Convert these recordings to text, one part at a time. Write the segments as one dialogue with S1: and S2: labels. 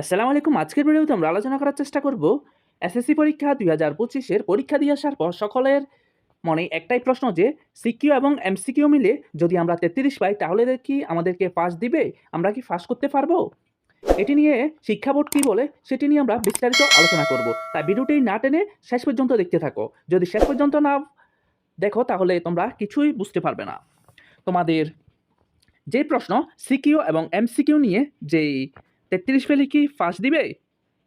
S1: আসসালামু আলাইকুম। আজকের ভিডিওতে আমরা আলোচনা করার চেষ্টা করব এসএসসি পরীক্ষা দুই হাজার পঁচিশের পরীক্ষা দিয়ে আসার পর সকলের মনে একটাই প্রশ্ন যে, সিকিউ এবং এমসিকিউ মিলে যদি আমরা তেত্রিশ পাই, তাহলে কি আমাদেরকে পাস দিবে? আমরা কি পাস করতে পারব? এটি নিয়ে শিক্ষা বোর্ড কী বলে, সেটি নিয়ে আমরা বিস্তারিত আলোচনা করব। তাই ভিডিওটি না টেনে শেষ পর্যন্ত দেখতে থাকো। যদি শেষ পর্যন্ত না দেখো, তাহলে তোমরা কিছুই বুঝতে পারবে না। তোমাদের যে প্রশ্ন, সিকিউ এবং এমসিকিউ নিয়ে যেই তেত্রিশ পেলে কি ফার্স্ট দিবে?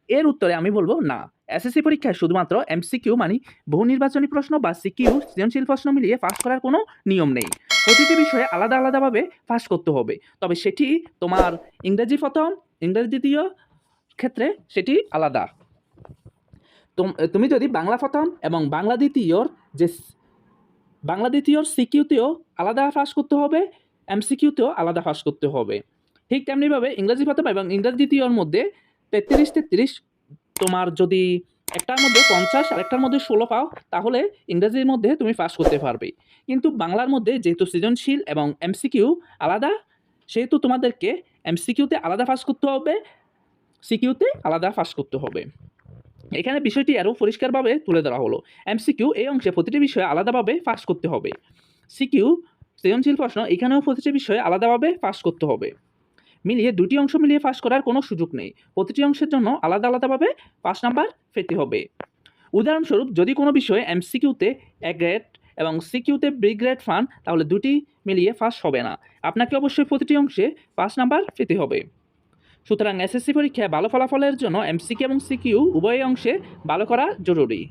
S1: এর উত্তরে আমি বলব না। এসএসসি পরীক্ষায় শুধুমাত্র এমসিকিউ মানে বহু নির্বাচনী প্রশ্ন বা সিকিউ সৃজনশীল প্রশ্ন মিলিয়ে পাস করার কোনো নিয়ম নেই। প্রতিটি বিষয়ে আলাদা আলাদাভাবে পাস করতে হবে। তবে সেটি তোমার ইংরেজি প্রথম, ইংরেজি দ্বিতীয় ক্ষেত্রে সেটি আলাদা। তোম- তুমি যদি বাংলা প্রথম এবং বাংলা দ্বিতীয়র যে বাংলা দ্বিতীয়র সিকিউতেও আলাদা পাস করতে হবে এমসিকিউতেও আলাদা পাস করতে হবে। ঠিক তেমনিভাবে ইংরেজি প্রথম এবং ইংরাজি দ্বিতীয়র মধ্যে তেত্রিশ তেত্রিশ তোমার যদি একটার মধ্যে পঞ্চাশ আর একটার মধ্যে ষোলো পাও, তাহলে ইংরেজির মধ্যে তুমি পাস করতে পারবে। কিন্তু বাংলার মধ্যে যেহেতু সৃজনশীল এবং এমসিকিউ আলাদা, সেহেতু তোমাদেরকে এমসিকিউতে আলাদা পাস করতে হবে সিকিউতে আলাদা পাস করতে হবে। এখানে বিষয়টি আরও পরিষ্কারভাবে তুলে ধরা হলো। এমসিকিউ এই অংশে প্রতিটি বিষয়ে আলাদাভাবে পাস করতে হবে। সিকিউ সৃজনশীল প্রশ্ন, এখানেও প্রতিটি বিষয়ে আলাদাভাবে পাস করতে হবে। মিলিয়ে দুটি অংশ মিলিয়ে পাস করার কোনো সুযোগ নেই। প্রতিটি অংশের জন্য আলাদা আলাদাভাবে পাস নাম্বার পেতে হবে। উদাহরণস্বরূপ, যদি কোনো বিষয়ে এমসিকিউতে এ গ্রেড এবং সিকিউতে বি গ্রেড পান, তাহলে দুটি মিলিয়ে পাস হবে না। আপনাকে অবশ্যই প্রতিটি অংশে পাস নাম্বার পেতে হবে। সুতরাং এসএসসি পরীক্ষায় ভালো ফলাফলের জন্য এমসিকিউ এবং সিকিউ উভয় অংশে ভালো করা জরুরি।